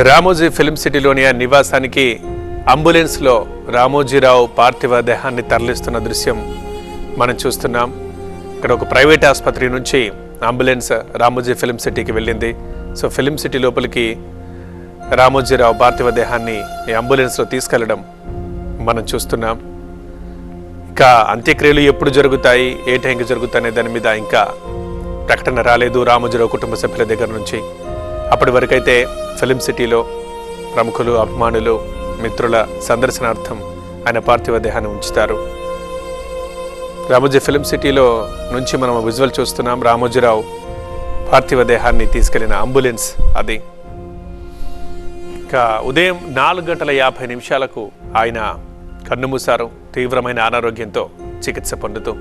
Ramoji film సిటీలోని ఆ నివాసానికి అంబులెన్స్లో రామోజీరావు పార్థివ దేహాన్ని తరలిస్తున్న దృశ్యం మనం చూస్తున్నాం. ఇక్కడ ఒక ప్రైవేట్ ఆసుపత్రి నుంచి అంబులెన్స్ రామోజీ ఫిల్మ్ సిటీకి వెళ్ళింది. సో ఫిల్మ్ సిటీ లోపలికి రామోజీరావు పార్థివ దేహాన్ని ఈ అంబులెన్స్లో తీసుకెళ్ళడం మనం చూస్తున్నాం. ఇంకా అంత్యక్రియలు ఎప్పుడు జరుగుతాయి ఏ టైంకి జరుగుతాయి అనే దాని మీద ఇంకా ప్రకటన రాలేదు రామోజీరావు కుటుంబ సభ్యుల దగ్గర నుంచి. అప్పటి వరకైతే ఫిలిం సిటీలో ప్రముఖులు అభిమానులు మిత్రుల సందర్శనార్థం ఆయన పార్థివ దేహాన్ని ఉంచుతారు. రామోజీ ఫిలిం సిటీలో నుంచి మనం విజువల్ చూస్తున్నాం. రామోజీరావు పార్థివ దేహాన్ని తీసుకెళ్ళిన అంబులెన్స్ అది. ఇంకా ఉదయం నాలుగు గంటల యాభై నిమిషాలకు ఆయన కన్నుమూశారు. తీవ్రమైన అనారోగ్యంతో చికిత్స పొందుతూ.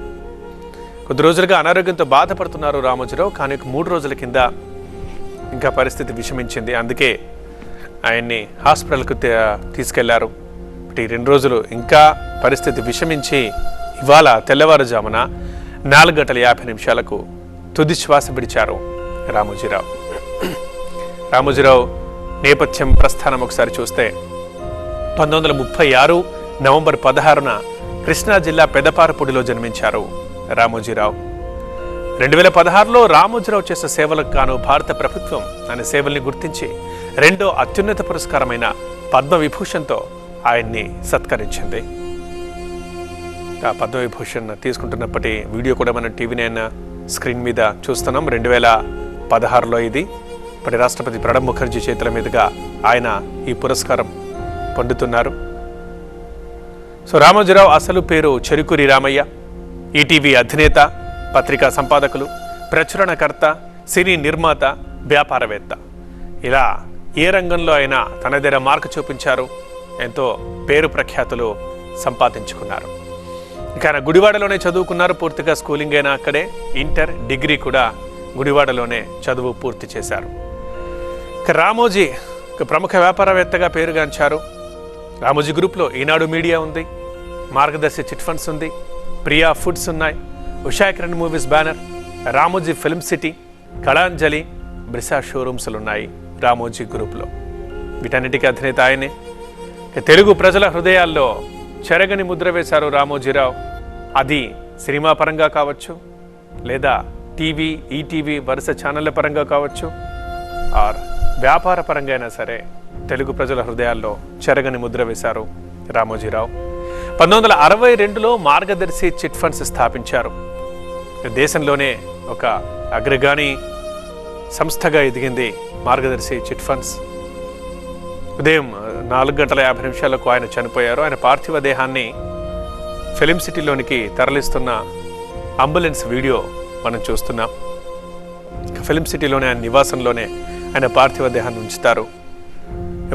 కొద్ది రోజులుగా అనారోగ్యంతో బాధపడుతున్నారు రామోజీరావు. కానీ ఒక మూడు రోజుల కింద ఇంకా పరిస్థితి విషమించింది. అందుకే ఆయన్ని హాస్పిటల్కు తీసుకెళ్ళారు. ఈ రెండు రోజులు ఇంకా పరిస్థితి విషమించి ఇవాళ తెల్లవారుజామున నాలుగు గంటల యాభై నిమిషాలకు తుది శ్వాస విడిచారు రామోజీరావు. రామోజీరావు నేపథ్యం ప్రస్థానం ఒకసారి చూస్తే పంతొమ్మిది వందల ముప్పై ఆరు నవంబర్ పదహారున కృష్ణా జిల్లా పెదపారపూడిలో జన్మించారు రామోజీరావు. రెండు వేల పదహారులో రామోజీరావు చేసిన సేవలకు గాను భారత ప్రభుత్వం ఆయన సేవల్ని గుర్తించి రెండో అత్యున్నత పురస్కారమైన పద్మవిభూషణ్తో ఆయన్ని సత్కరించింది. ఆ పద్మవిభూషణ్ తీసుకుంటున్నప్పటి వీడియో కూడా మనం టీవీ నైన్ స్క్రీన్ మీద చూస్తున్నాం. రెండు వేల పదహారులో ఇది. ఇప్పటి రాష్ట్రపతి ప్రణబ్ ముఖర్జీ చేతుల మీదుగా ఆయన ఈ పురస్కారం పొందుతున్నారు. సో రామోజీరావు అసలు పేరు చెరుకూరి రామయ్య ఈటీవీ అధినేత పత్రికా సంపాదకులు ప్రచురణకర్త సినీ నిర్మాత వ్యాపారవేత్త. ఇలా ఏ రంగంలో అయినా తనదైన మార్కు చూపించారు ఎంతో పేరు ప్రఖ్యాతులు సంపాదించుకున్నారు. ఇక ఆయన గుడివాడలోనే చదువుకున్నారు పూర్తిగా స్కూలింగ్ అయినా అక్కడే ఇంటర్ డిగ్రీ కూడా గుడివాడలోనే చదువు పూర్తి చేశారు. ఇక రామోజీ ఒక ప్రముఖ వ్యాపారవేత్తగా పేరుగాంచారు. రామోజీ గ్రూప్లో ఈనాడు మీడియా ఉంది మార్గదర్శి చిట్ ఫండ్స్ ఉంది ప్రియా ఫుడ్స్ ఉన్నాయి Usha Kiran movies banner Ramoji film city Kalanjali బ్రిసా షోరూమ్స్లు ఉన్నాయి రామోజీ గ్రూప్లో. వీటన్నిటికీ అధినేత ఆయనే. తెలుగు ప్రజల హృదయాల్లో చెరగని ముద్ర వేశారు రామోజీరావు. అది సినిమా పరంగా కావచ్చు లేదా టీవీ ఈటీవీ వరుస ఛానళ్ళ పరంగా కావచ్చు ఆర్ వ్యాపార పరంగా అయినా సరే తెలుగు ప్రజల హృదయాల్లో చెరగని ముద్ర వేశారు రామోజీరావు. పంతొమ్మిది వందల అరవై రెండులో మార్గదర్శి చిట్ ఫండ్స్ స్థాపించారు. దేశంలోనే ఒక అగ్రగాణి సంస్థగా ఎదిగింది మార్గదర్శి చిట్ ఫండ్స్. ఉదయం నాలుగు గంటల యాభై నిమిషాలకు ఆయన చనిపోయారు. ఆయన పార్థివ దేహాన్ని ఫిలిం సిటీలోనికి తరలిస్తున్న అంబులెన్స్ వీడియో మనం చూస్తున్నాం. ఫిలిం సిటీలోనే ఆయన నివాసంలోనే ఆయన పార్థివ దేహాన్ని ఉంచుతారు.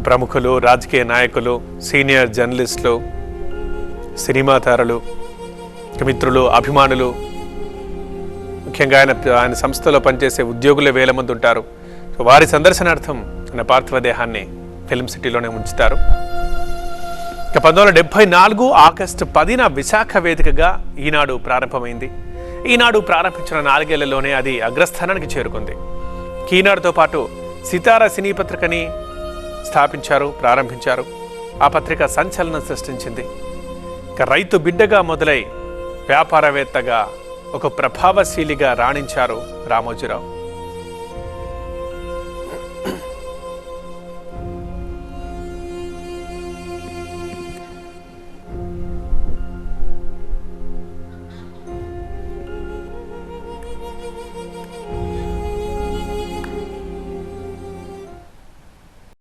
ప్రముఖులు రాజకీయ నాయకులు సీనియర్ జర్నలిస్టులు సినిమా తారలు మిత్రులు అభిమానులు ముఖ్యంగా ఆయన ఆయన సంస్థలో పనిచేసే ఉద్యోగులే వేల మంది ఉంటారు. సో వారి సందర్శనార్థం ఆయన పార్థివదేహాన్ని ఫిల్మ్ సిటీలోనే ఉంచుతారు. ఇక పంతొమ్మిది వందల డెబ్బై నాలుగు ఆగస్టు పదిన విశాఖ వేదికగా ఈనాడు ప్రారంభమైంది. ఈనాడు ప్రారంభించిన నాలుగేళ్ళలోనే అది అగ్రస్థానానికి చేరుకుంది. ఈనాడుతో పాటు సితార సినీ పత్రికని స్థాపించారు ప్రారంభించారు. ఆ పత్రిక సంచలనం సృష్టించింది. ఇక రైతు బిడ్డగా మొదలై వ్యాపారవేత్తగా ఒక ప్రభావశీలిగా రాణించారు రామోజీరావు.